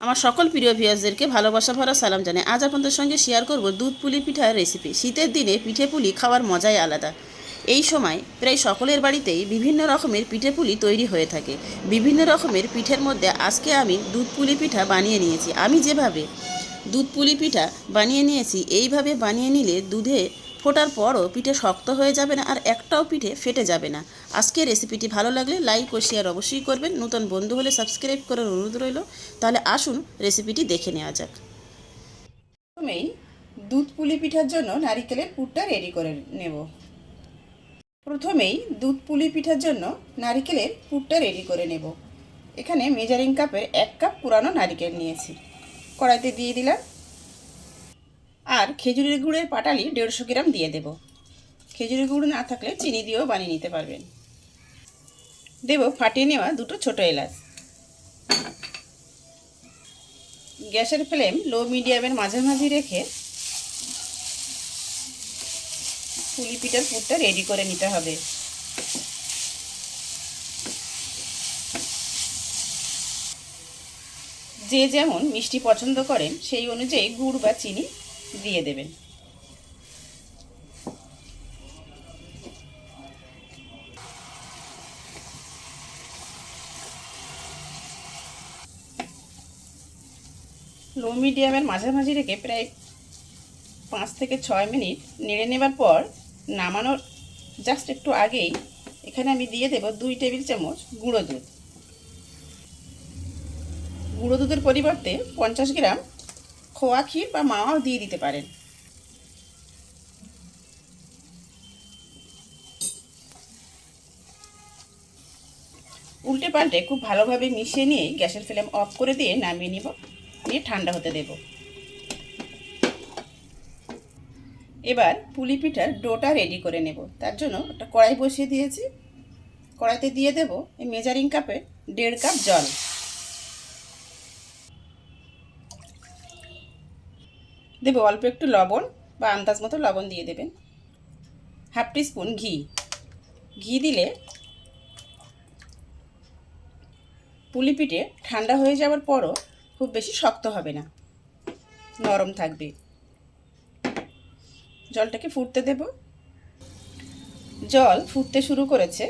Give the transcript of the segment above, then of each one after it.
আমার সকল প্রিয় ভিউয়ার্সদেরকে ভালোবাসা ভরা সালাম জানাই। আজ আপনাদের সঙ্গে শেয়ার করব দুধ পুলি পিঠার রেসিপি শীতের দিনে পিঠে পুলি খাওয়ার মজাই আলাদা। এই সময় প্রায় সকলের বাড়িতেই বিভিন্ন রকমের পিঠে পুলি তৈরি হয়ে থাকে। বিভিন্ন রকমের পিঠের মধ্যে আজকে আমি দুধ পুলি পিঠা বানিয়ে নিয়েছি। আমি যেভাবে দুধ পুলি পিঠা বানিয়ে নিয়েছি, এইভাবে বানিয়ে নিলে দুধে ফোটার পরও পিঠে শক্ত হয়ে যাবে না আর একটাও পিঠে ফেটে যাবে না। আজকে রেসিপিটি ভালো লাগলে লাইক ও শেয়ার অবশ্যই করবেন। নতুন বন্ধু হলে সাবস্ক্রাইব করার অনুরোধ রইল। তাহলে আসুন রেসিপিটি দেখে নেওয়া যাক। প্রথমেই দুধ পুলি পিঠার জন্য নারিকেলের পুরটা রেডি করে নেব। প্রথমেই দুধ পুলি পিঠার জন্য নারিকেলের পুরটা রেডি করে নেব। এখানে মেজারিং কাপের এক কাপ পুরানো নারিকেল নিয়েছি। কড়াইতে দিয়ে দিলাম। আর খেজুরের গুড়ের পাটালি দেড়শো গ্রাম দিয়ে দেব। খেজুরের গুড় না থাকলে চিনি দিয়েও বানিয়ে নিতে পারবেন। দেব ফাটিয়ে নেওয়া দুটো ছোটো এলাচ। গ্যাসের ফ্লেম লো মিডিয়ামের মাঝামাঝি রেখে পুলি পিঠার পুরটা রেডি করে নিতে হবে। যে যেমন মিষ্টি পছন্দ করেন, সেই অনুযায়ী গুড় বা চিনি দিয়ে দেবেন। লো মিডিয়ামের মাঝামাঝি রেখে প্রায় পাঁচ থেকে ছয় মিনিট নেড়ে নেবার পর নামানোর জাস্ট একটু আগেই এখানে আমি দিয়ে দেব দুই টেবিল চামচ গুঁড়ো দুধ। গুঁড়ো দুধের পরিবর্তে পঞ্চাশ গ্রাম খোয়া ক্ষীর বা মাওয়াও দিয়ে দিতে পারেন। উল্টে পাল্টে খুব ভালোভাবে মিশিয়ে নিয়ে গ্যাসের ফ্লেম অফ করে দিয়ে নামিয়ে নিব, নিয়ে ঠান্ডা হতে দেব। এবার পুলি পিঠার ডোটা রেডি করে নেব। তার জন্য একটা কড়াই বসিয়ে দিয়েছি। কড়াইতে দিয়ে দেব এই মেজারিং কাপে দেড় কাপ জল। দেব অল্প একটু লবণ বা আন্দাজ মতো লবণ দিয়ে দেবেন। হাফ টি স্পুন ঘি। ঘি দিলে পুলি পিঠে ঠান্ডা হয়ে যাওয়ার পরও খুব বেশি শক্ত হবে না। নরম থাকবে। জলটাকে ফুটতে দেব। জল ফুটতে শুরু করেছে।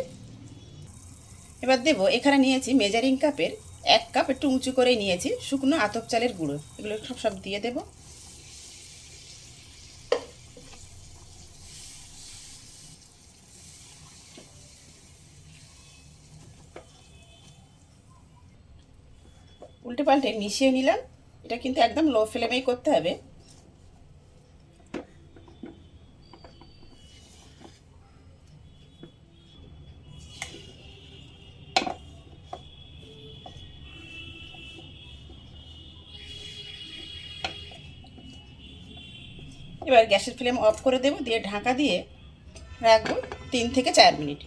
এবার দেব এখানে নিয়েছি মেজারিং কাপের এক কাপ একটু উঁচু করে নিয়েছি, শুকনো আতপ চালের গুঁড়ো। এগুলো সব সব দিয়ে দেব। উল্টে পাল্টে মিশিয়ে নিলাম। এটা কিন্তু একদম লো ফ্লেমেই করতে হবে। এবার গ্যাসের ফ্লেম অফ করে দেবো, দিয়ে ঢাকা দিয়ে রাখব তিন থেকে চার মিনিট।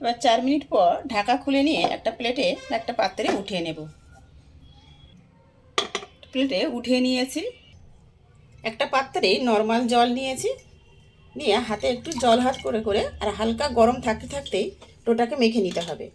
এবার চার মিনিট পর ঢাকা খুলে নিয়ে একটা প্লেটে একটা পাত্রে উঠিয়ে নেব। প্লেটে উঠিয়ে নিয়েছি। একটা পাত্রে নর্মাল জল নিয়েছি। নিয়ে হাতে একটু জল হাত করে করে আর হালকা গরম থাকতে থাকতেই টোটাকে মেখে নিতে হবে।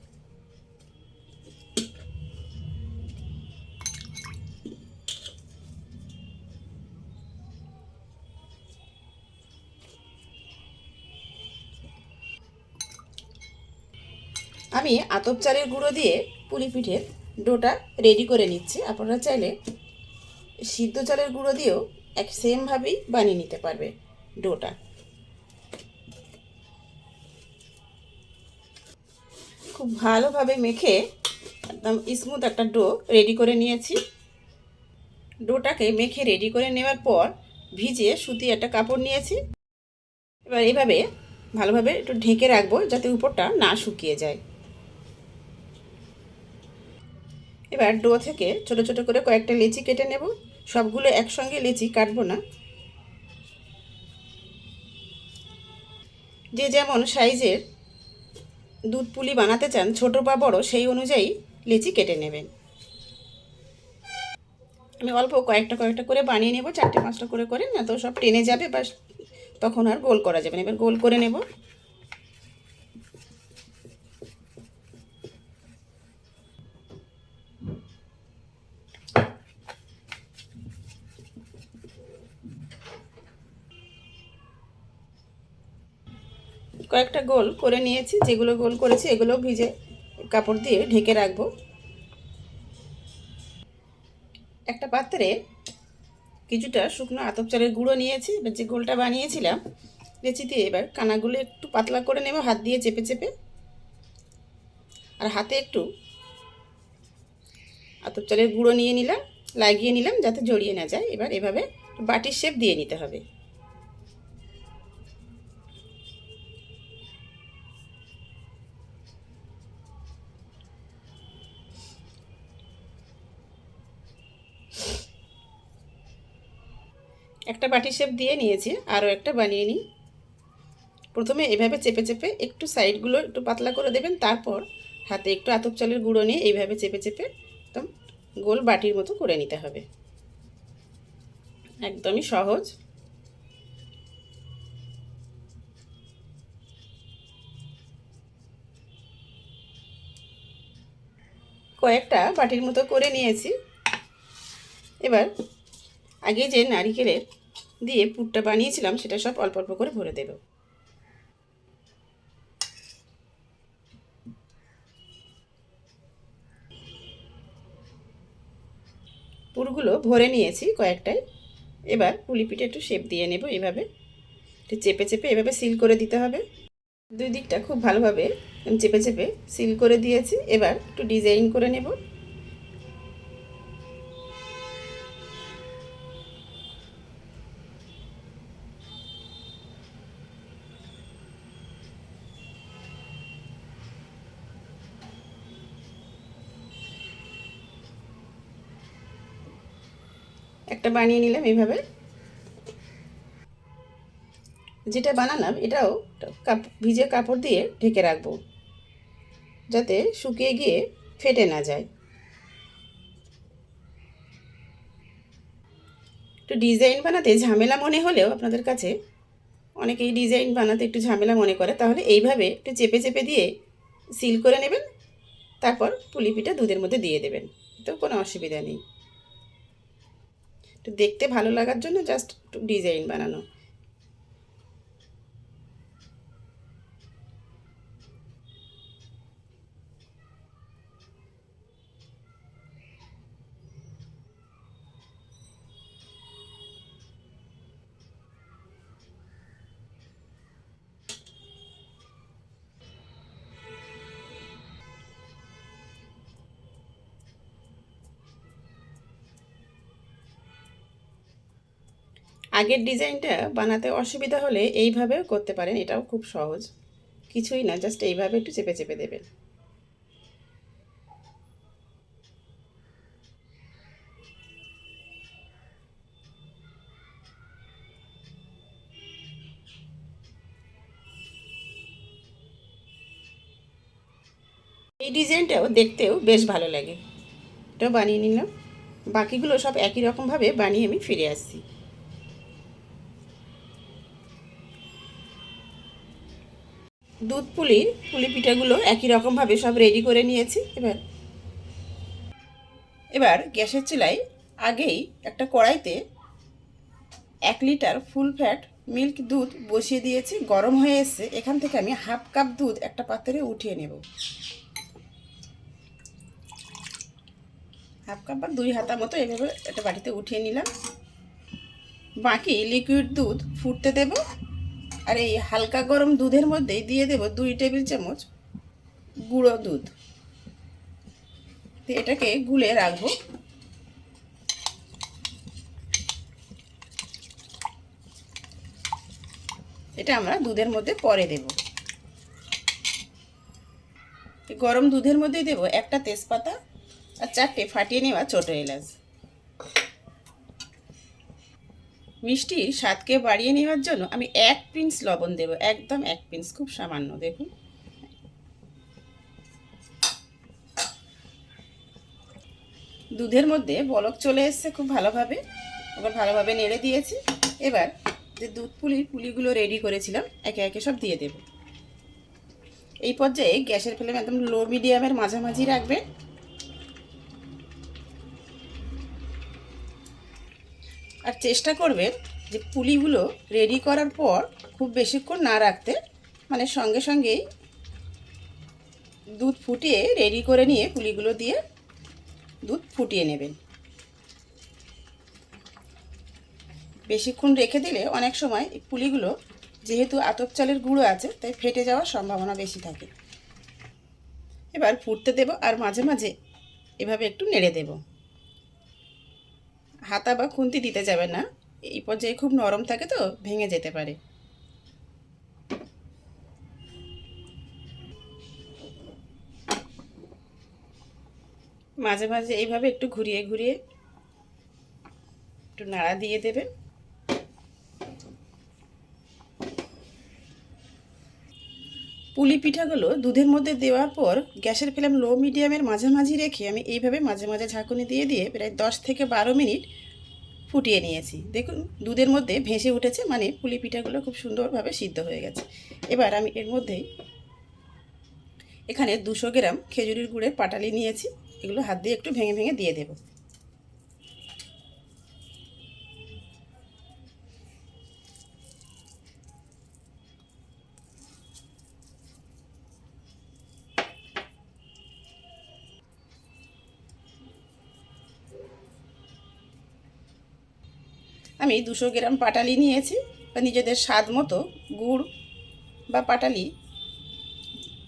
আমি আতপ চালের গুঁড়ো দিয়ে পুলি পিঠের ডোটা রেডি করে নিচ্ছি। আপনারা চাইলে সিদ্ধ চালের গুঁড়ো দিয়েও এক সেমভাবেই বানিয়ে নিতে পারবে ডোটা। খুব ভালোভাবে মেখে একদম স্মুথ একটা ডো রেডি করে নিয়েছি। ডোটাকে মেখে রেডি করে নেওয়ার পর ভিজিয়ে সুতি একটা কাপড় নিয়েছি। এবার এইভাবে ভালোভাবে একটু ঢেকে রাখব যাতে উপরটা না শুকিয়ে যায়। এবার ডো থেকে ছোট ছোট করে কয়েকটা লেচি কেটে নেব। সবগুলো একসঙ্গে লেচি কাটবো না। যে যেমন সাইজের দুধ পুলি বানাতে চান, ছোট বা বড়, সেই অনুযায়ী লেচি কেটে নেবেন। আমি অল্প কয়েকটা কয়েকটা করে বানিয়ে নেব, চারটে পাঁচটা করে করে, না তো সব টেনে যাবে বা তখন আর গোল করা যাবে না। এবার গোল করে নেব। কয়েকটা গোল করে নিয়েছি, যেগুলো গোল করেছি এগুলো ভিজে কাপড় দিয়ে ঢেকে রাখব। একটা পাত্রে কিছুটা শুকনো আতপ চালের গুঁড়ো নিয়েছি, এবার যে গোলটা বানিয়েছিলাম লেচি দিয়ে এবার কানাগুলো একটু পাতলা করে নেব, হাত দিয়ে চেপে চেপে। আর হাতে একটু আতপ চালের গুঁড়ো নিয়ে নিলাম, লাগিয়ে নিলাম যাতে জড়িয়ে না যায়। এবার এভাবে বাটির শেপ দিয়ে নিতে হবে। একটা বাটি শেপ দিয়ে নিয়েছি, আরও একটা বানিয়ে নিই। প্রথমে এভাবে চেপে চেপে একটু সাইডগুলো একটু পাতলা করে দেবেন, তারপর হাতে একটু আতপ চালের গুঁড়ো নিয়ে এইভাবে চেপে চেপে একদম গোল বাটির মতো করে নিতে হবে। একদমই সহজ। কয়েকটা বাটির মতো করে নিয়েছি। এবার আগে যে নারিকেলের দিয়ে পুরটা বানিয়েছিলাম, সেটা সব অল্প অল্প করে ভরে দেব। পুরগুলো ভরে নিয়েছি কয়েকটাই এবার পুলি পিঠে একটু শেপ দিয়ে নেব এভাবে। একটু চেপে চেপে এভাবে সিল করে দিতে হবে। দুই দিকটা খুব ভালোভাবে চেপে চেপে সিল করে দিয়েছি। এবার একটু ডিজাইন করে নেব। বানিয়ে নিলাম এইভাবে। যেটা বানালাম, এটাও কাপ, ভিজে কাপড় দিয়ে ঢেকে রাখব। যাতে শুকিয়ে গিয়ে ফেটে না যায়। একটু ডিজাইন বানাতে ঝামেলা মনে হলেও আপনাদের কাছে, অনেকেই ডিজাইন বানাতে একটু ঝামেলা মনে করে, তাহলে এইভাবে একটু চেপে চেপে দিয়ে সিল করে নেবেন, তারপর পুলিপিটা দুধের মধ্যে দিয়ে দেবেন। তো কোনো অসুবিধা নেই। একটু দেখতে ভালো লাগার জন্য জাস্ট একটু ডিজাইন বানানো। আগের ডিজাইনটা বানাতে অসুবিধা হলে এইভাবেও করতে পারেন, এটাও খুব সহজ। কিছুই না, জাস্ট এইভাবে একটু চেপে চেপে দেবেন। এই ডিজাইনটাও দেখতেও বেশ ভালো লাগে। এটাও বানিয়ে নিলাম। বাকিগুলো সব একই রকমভাবে বানিয়ে আমি ফিরে আসছি। দুধ পুলি পুলি পিঠাগুলো একই রকমভাবে সব রেডি করে নিয়েছি। এবার এবার গ্যাসের চুলায় আগেই একটা কড়াইতে এক লিটার ফুল ফ্যাট মিল্ক দুধ বসিয়ে দিয়েছি। গরম হয়ে এসছে। এখান থেকে আমি হাফ কাপ দুধ একটা পাত্রে উঠিয়ে নেব। হাফ কাপ বা দুই হাতা মতো এভাবে একটা বাটিতে উঠিয়ে নিলাম। বাকি লিকুইড দুধ ফুটতে দেবো। আর এই হালকা গরম দুধের মধ্যেই দিয়ে দেব দুই টেবিল চামচ গুঁড়ো দুধ। এটাকে গুলে রাখব। এটা আমরা দুধের মধ্যে পরে দেব। গরম দুধের মধ্যেই দেব একটা তেজপাতা আর চারটে ফাটিয়ে নেওয়া ছোটো এলাচ। মিষ্টির স্বাদকে বাড়িয়ে নেওয়ার জন্য আমি এক পিঞ্চ লবণ দেব, একদম এক পিঞ্চ খুব সামান্য, দেখুন। দুধের মধ্যে বলক চলে এসছে খুব ভালোভাবে আবার ভালোভাবে নেড়ে দিয়েছি। এবার যে দুধ পুলির পুলিগুলো রেডি করেছিলাম, একে একে সব দিয়ে দেব। এই পর্যায়ে গ্যাসের ফ্লেম একদম লো মিডিয়ামের মাঝামাঝি রাখবেন। আর চেষ্টা করবেন যে পুলিগুলো রেডি করার পর খুব বেশিক্ষণ না রাখতে মানে সঙ্গে সঙ্গেই দুধ ফুটিয়ে রেডি করে নিয়ে পুলিগুলো দিয়ে দুধ ফুটিয়ে নেবেন। বেশিক্ষণ রেখে দিলে অনেক সময় পুলিগুলো যেহেতু আতপ চালের গুঁড়ো আছে, তাই ফেটে যাওয়ার সম্ভাবনা বেশি থাকে। এবার ফুটতে দেব আর মাঝে মাঝে এভাবে একটু নেড়ে দেব। হাতা বা খুন্তি দিতে যাবে না। এই পর্যায়ে খুব নরম থাকে তো, ভেঙে যেতে পারে। মাঝে মাঝে এইভাবে একটু ঘুরিয়ে ঘুরিয়ে একটু নাড়া দিয়ে দেবেন। পুলি পিঠাগুলো দুধের মধ্যে দেওয়ার পর গ্যাসের ফ্লেম লো মিডিয়ামের মাঝামাঝি রেখে আমি এইভাবে মাঝে মাঝে ঝাঁকুনি দিয়ে দিয়ে প্রায় দশ থেকে বারো মিনিট ফুটিয়ে নিয়েছি। দেখুন, দুধের মধ্যে ভেসে উঠেছে মানে পুলি পিঠাগুলো খুব সুন্দরভাবে সিদ্ধ হয়ে গেছে। এবার আমি এর মধ্যেই এখানে দুশো গ্রাম খেজুরির গুড়ের পাটালি নিয়েছি। এগুলো হাত দিয়ে একটু ভেঙে ভেঙে দিয়ে দেবো। আমি দুশো গ্রাম পাটালি নিয়েছি, বা নিজেদের স্বাদ মতো গুড় বা পাটালি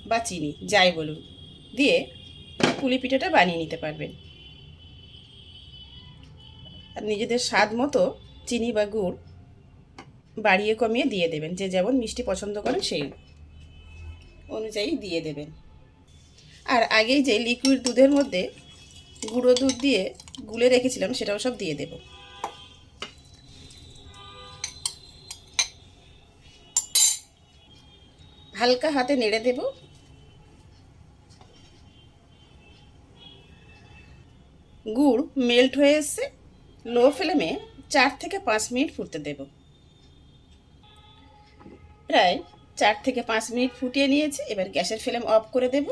বা চিনি, যাই বলুন, দিয়ে পুলি পিঠাটা বানিয়ে নিতে পারবেন। আর নিজেদের স্বাদ মতো চিনি বা গুড় বাড়িয়ে কমিয়ে দিয়ে দেবেন, যে যেমন মিষ্টি পছন্দ করেন সেই অনুযায়ী দিয়ে দেবেন। আর আগেই যে লিকুইড দুধের মধ্যে গুঁড়ো দুধ দিয়ে গুলে রেখেছিলাম, সেটাও সব দিয়ে দেবো। হালকা হাতে নেড়ে দেব। গুড় মেল্ট হয়ে এসছে। লো ফ্লেমে চার থেকে পাঁচ মিনিট ফুটতে দেব। প্রায় চার থেকে পাঁচ মিনিট ফুটিয়ে নিয়েছি। এবার গ্যাসের ফ্লেম অফ করে দেব।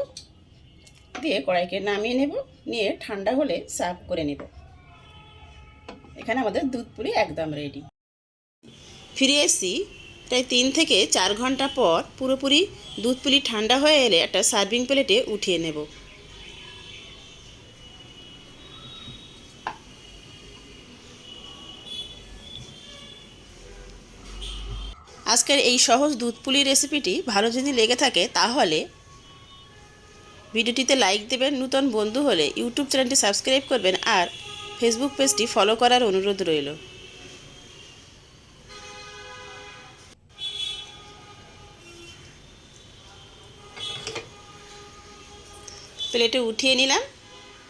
দিয়ে কড়াইকে নামিয়ে নেব। নিয়ে ঠান্ডা হলে সার্ভ করে নেব। এখানে আমাদের দুধ পুরি একদম রেডি ফিরে এসেছি প্রায় তিন থেকে চার ঘণ্টা পর পুরোপুরি দুধ পুলি ঠান্ডা হয়ে এলে একটা সার্ভিং প্লেটে উঠিয়ে নেব। আজকের এই সহজ দুধ পুলি রেসিপিটি ভালো যদি লেগে থাকে তাহলে ভিডিওটিতে লাইক দেবেন, নূতন বন্ধু হলে ইউটিউব চ্যানেলটি সাবস্ক্রাইব করবেন আর ফেসবুক পেজটি ফলো করার অনুরোধ রইল। প্লেটে উঠিয়ে নিলাম।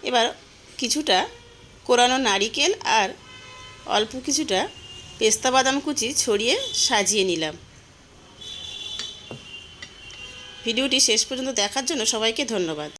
এবার কিছুটা কোরানো নারিকেল আর অল্প কিছুটা পেস্তা বাদাম কুচি ছড়িয়ে সাজিয়ে নিলাম। ভিডিওটি শেষ পর্যন্ত দেখার জন্য সবাইকে ধন্যবাদ।